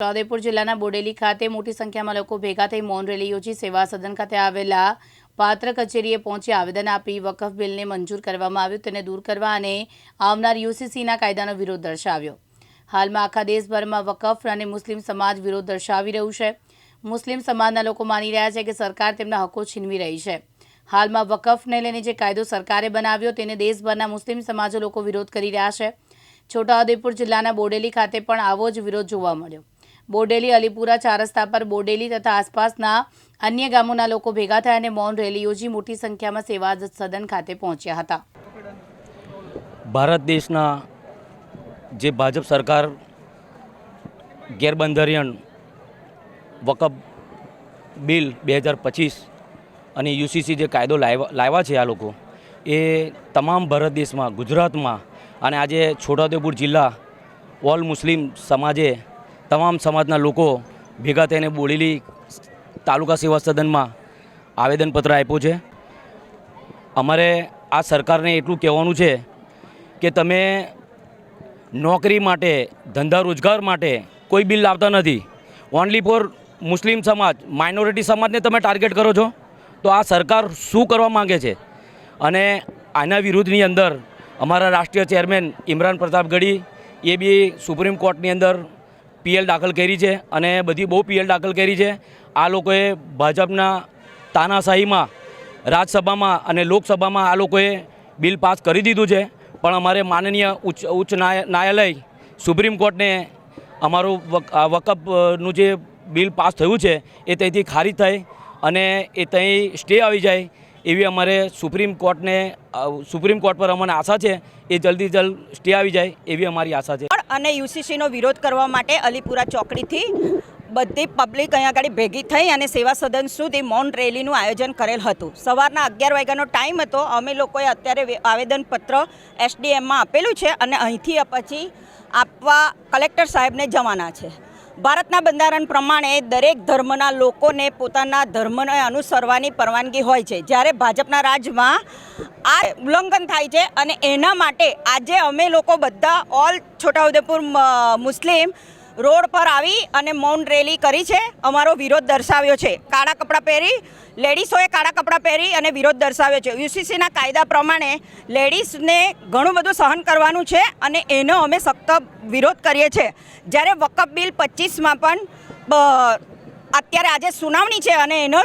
છોટાઉદેપુર જિલ્લાના બોડેલી ખાતે મોટી સંખ્યામાં લોકો ભેગા થઈ મૌન રેલી યોજી સેવા સદન ખાતે આવેલા પાત્ર કચેરીએ પહોંચી આવેદન આપી વકફ બિલને મંજૂર કરવામાં આવ્યું, તેને દૂર કરવા અને આવનાર યુસીસીના કાયદાનો વિરોધ દર્શાવ્યો. હાલમાં આખા દેશભરમાં વકફ અને મુસ્લિમ સમાજ વિરોધ દર્શાવી રહ્યું છે. મુસ્લિમ સમાજના લોકો માની રહ્યા છે કે સરકાર તેમના હકો છીનવી રહી છે. હાલમાં વકફને લઈને જે કાયદો સરકારે બનાવ્યો, તેને દેશભરના મુસ્લિમ સમાજો લોકો વિરોધ કરી રહ્યા છે. છોટાઉદેપુર જિલ્લાના બોડેલી ખાતે પણ આવો જ વિરોધ જોવા મળ્યો. બોડેલી અલીપુરા ચાર રસ્તા પર બોડેલી તથા આસપાસના અન્ય ગામોના લોકો ભેગા થયા અને મૌન રેલી યોજી મોટી સંખ્યામાં સેવા સદન ખાતે પહોંચ્યા હતા. ભારત દેશના જે ભાજપ સરકાર ગેરબંધારણ વકફ બિલ બે હજાર પચીસ અને યુસીસી જે કાયદો લાવ્યા લાવ્યા છે આ લોકો, એ તમામ ભારત દેશમાં, ગુજરાતમાં અને આજે છોટાઉદેપુર જિલ્લા ઓલ મુસ્લિમ સમાજે તમામ સમાજના લોકો ભેગા થઈને બોડેલી તાલુકા સેવા સદનમાં આવેદનપત્ર આપ્યું છે. અમારે આ સરકારને એટલું કહેવાનું છે કે તમે નોકરી માટે, ધંધા રોજગાર માટે કોઈ બિલ લાવતા નથી. ઓનલી ફોર મુસ્લિમ સમાજ માઇનોરિટી સમાજને તમે ટાર્ગેટ કરો છો. તો આ સરકાર શું કરવા માંગે છે? અને આના વિરુદ્ધની અંદર અમારા રાષ્ટ્રીય ચેરમેન ઇમરાન પ્રતાપ ગઢી, એ બી સુપ્રીમ કોર્ટની અંદર પીએલ દાખલ કરી છે અને બધી બહુ પીએલ દાખલ કરી છે. આ લોકોએ ભાજપના તાનાશાહીમાં રાજ્યસભામાં અને લોકસભામાં આ લોકોએ બિલ પાસ કરી દીધું છે. પણ અમારે માનનીય ઉચ્ચ ઉચ્ચ ન્યાયાલય, સુપ્રીમ કોર્ટને અમારું વક- વકફનું જે બિલ પાસ થયું છે, એ ત્યાંથી ખારીજ થાય અને એ ત્યાં સ્ટે આવી જાય એવી અમારે સુપ્રીમ કોર્ટને સુપ્રીમ કોર્ટ પર અમને આશા છે. એ જલ્દી જલ્દ સ્ટે આવી જાય એવી અમારી આશા છે. અને યુસીસીનો વિરોધ કરવા માટે અલીપુરા ચોકડીથી બધી પબ્લિક અહીંયા આગળ ભેગી થઈ અને સેવા સદન સુધી મૌન રેલીનું આયોજન કરેલ હતું. સવારના અગિયાર વાગ્યાનો ટાઈમ હતો. અમે લોકોએ અત્યારે આવેદનપત્ર એસડીએમમાં આપેલું છે અને અહીંથી પછી આપવા કલેક્ટર સાહેબને જવાના છે. ભારતના બંધારણ પ્રમાણે દરેક ધર્મના લોકોને પોતાના ધર્મને અનુસરવાની પરવાનગી હોય છે. જ્યારે ભાજપના રાજમાં આ ઉલ્લંઘન થાય છે અને એના માટે આજે અમે લોકો બધા ઓલ છોટાઉદેપુર મુસ્લિમ રોડ પર આવી અને મૌન રેલી કરી છે. અમારો વિરોધ દર્શાવ્યો છે. કાળા કપડાં પહેરી લેડીઝોએ કાળા કપડાં પહેરી અને વિરોધ દર્શાવ્યો છે. યુસીસીના કાયદા પ્રમાણે લેડીઝને ઘણું બધું સહન કરવાનું છે અને એનો અમે સખ્ત વિરોધ કરીએ છીએ. જ્યારે વકફ બિલ પચીસમાં પણ અત્યારે આજે સુનાવણી છે અને એનો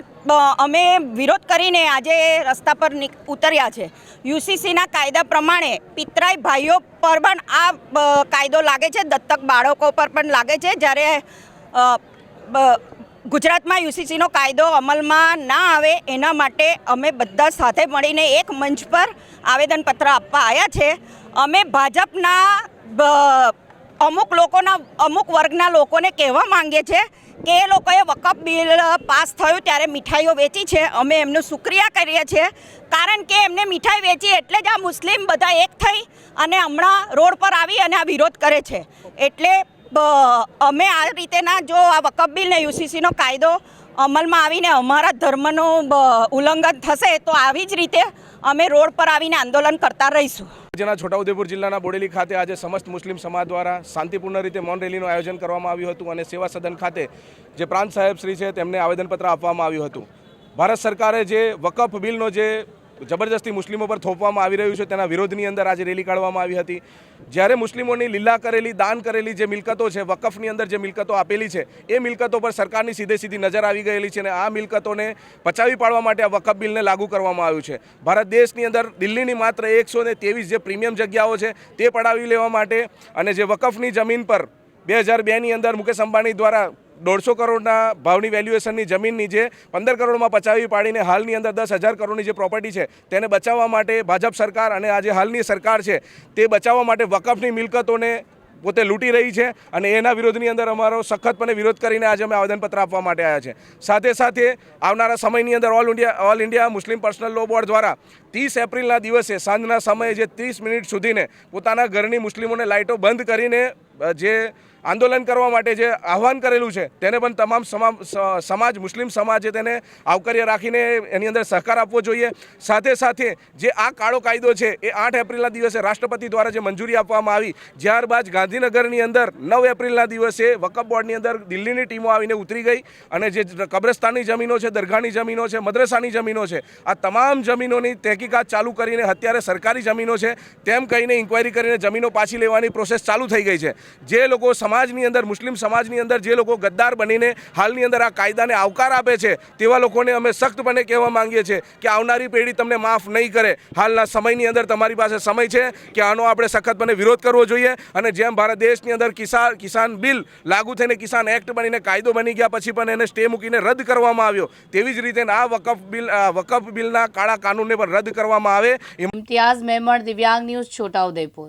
અમે વિરોધ કરીને આજે રસ્તા પર ઉતર્યા છે. યુસીસીના કાયદા પ્રમાણે પિતરાઈ ભાઈઓ પર પણ આ કાયદો લાગે છે. દત્તક બાળકો પર પણ લાગે છે. જ્યારે ગુજરાતમાં યુસીસીનો કાયદો અમલમાં ના આવે એના માટે અમે બધા સાથે મળીને એક મંચ પર આવેદનપત્ર આપવા આવ્યા છે. અમે ભાજપના અમુક લોકોના, અમુક વર્ગના લોકોને કહેવા માંગીએ છીએ કે એ લોકોએ વકફ બિલ પાસ થયું ત્યારે મીઠાઈઓ વેચી છે. અમે એમનું શુક્રિયા કરીએ છીએ. કારણ કે એમને મીઠાઈ વેચી એટલે જ આ મુસ્લિમ બધા એક થઈ અને હમણાં રોડ પર આવી અને આ વિરોધ કરે છે. એટલે અમે આ રીતેના જો આ વકફ બિલ ને યુસીસીનો કાયદો અમલમાં આવીને અમારા ધર્મનું ઉલ્લંઘન થશે તો આવી જ રીતે અમે રોડ પર આવીને આંદોલન કરતા રહીશું. રાજ્યના છોટાઉદેપુર જિલ્લાના બોડેલી ખાતે આજે સમસ્ત મુસ્લિમ સમાજ દ્વારા શાંતિપૂર્ણ રીતે મૌન રેલીનું આયોજન કરવામાં આવ્યું હતું અને સેવા સદન ખાતે જે પ્રાંત સાહેબ શ્રી છે તેમને આવેદનપત્ર આપવામાં આવ્યું હતું. ભારત સરકારે જે વકફ બિલનો જે જબરજસ્તી મુસ્લિમો પર થોપવામાં આવી રહ્યું છે, તેના વિરોધની અંદર આજે રેલી કાઢવામાં આવી હતી. જ્યારે મુસ્લિમોની લીલા કરેલી, દાન કરેલી જે મિલકતો છે, વકફની અંદર જે મિલકતો આપેલી છે, એ મિલકતો પર સરકારની સીધે સીધી નજર આવી ગયેલી છે અને આ મિલકતોને પચાવી પાડવા માટે આ વકફ બિલને લાગુ કરવામાં આવ્યું છે. ભારત દેશની અંદર દિલ્હીની માત્ર એકસો જે પ્રીમિયમ જગ્યાઓ છે, તે પડાવી લેવા માટે અને જે વકફની જમીન પર બે હજાર બેની અંદર મુકેશ અંબાણી દ્વારા દોઢસો કરોડના ભાવની વેલ્યુએશનની જમીનની જે પંદર કરોડમાં પચાવી પાડીને હાલની અંદર દસ હજાર કરોડની જે પ્રોપર્ટી છે, તેને બચાવવા માટે ભાજપ સરકાર અને આજે હાલની સરકાર છે, તે બચાવવા માટે વકફની મિલકતોને પોતે લૂંટી રહી છે અને એના વિરોધની અંદર અમારો સખતપણે વિરોધ કરીને આજે અમે આવેદનપત્ર આપવા માટે આવ્યા છે. સાથે સાથે આવનારા સમયની અંદર All India All India Muslim Personal Law Board દ્વારા ત્રીસ એપ્રિલના દિવસે સાંજના સમયે જે ત્રીસ મિનિટ સુધીને પોતાના ઘરની મુસ્લિમોને લાઇટો બંધ કરીને જે આંદોલન કરવા માટે જે આહવાન કરેલું છે, તેને પણ તમામ સમાજ, મુસ્લિમ સમાજે તેને આવકાર્ય રાખીને એની અંદર સહકાર આપવો જોઈએ. સાથે સાથે જે આ કાળો કાયદો છે, એ આઠ એપ્રિલના દિવસે રાષ્ટ્રપતિ દ્વારા જે મંજૂરી આપવામાં આવી, ત્યારબાદ ગાંધીનગરની અંદર નવ એપ્રિલના દિવસે વકફ બોર્ડની અંદર દિલ્હીની ટીમો આવીને ઉતરી ગઈ અને જે કબ્રસ્તાનની જમીનો છે, દરગાહની જમીનો છે, મદ્રસાની જમીનો છે, આ તમામ જમીનોની તહેકીકાત ચાલુ કરીને અત્યારે સરકારી જમીનો છે, તેમ કહીને ઇન્કવાયરી કરીને જમીનો પાછી લેવાની પ્રોસેસ ચાલુ થઈ ગઈ છે. જે લોકો સમાજની અંદર, મુસ્લિમ સમાજની અંદર જે લોકો ગદ્દાર બનીને હાલની અંદર આ કાયદાને આવકાર આપે છે, તેવા લોકોને અમે સખ્તપણે કહેવા માંગીએ છીએ કે આવનારી પેઢી તમને માફ નહીં કરે. હાલના સમયની અંદર તમારી પાસે સમય છે કે આનો આપણે સખતપણે વિરોધ કરવો જોઈએ અને જેમ ભારત દેશની અંદર કિસાન કિસાન બિલ લાગુ થઈને કિસાન એક્ટ બનીને કાયદો બની ગયા પછી પણ એને સ્ટે મૂકીને રદ કરવામાં આવ્યો. તેવી જ રીતે આ વકફ બિલ વકફ બિલના કાળા કાનૂનને પણ રદ કરવામાં આવે. ઇમ્તિયાઝ મેમણ, દિવ્યાંગ ન્યૂઝ છોટાઉદેપુર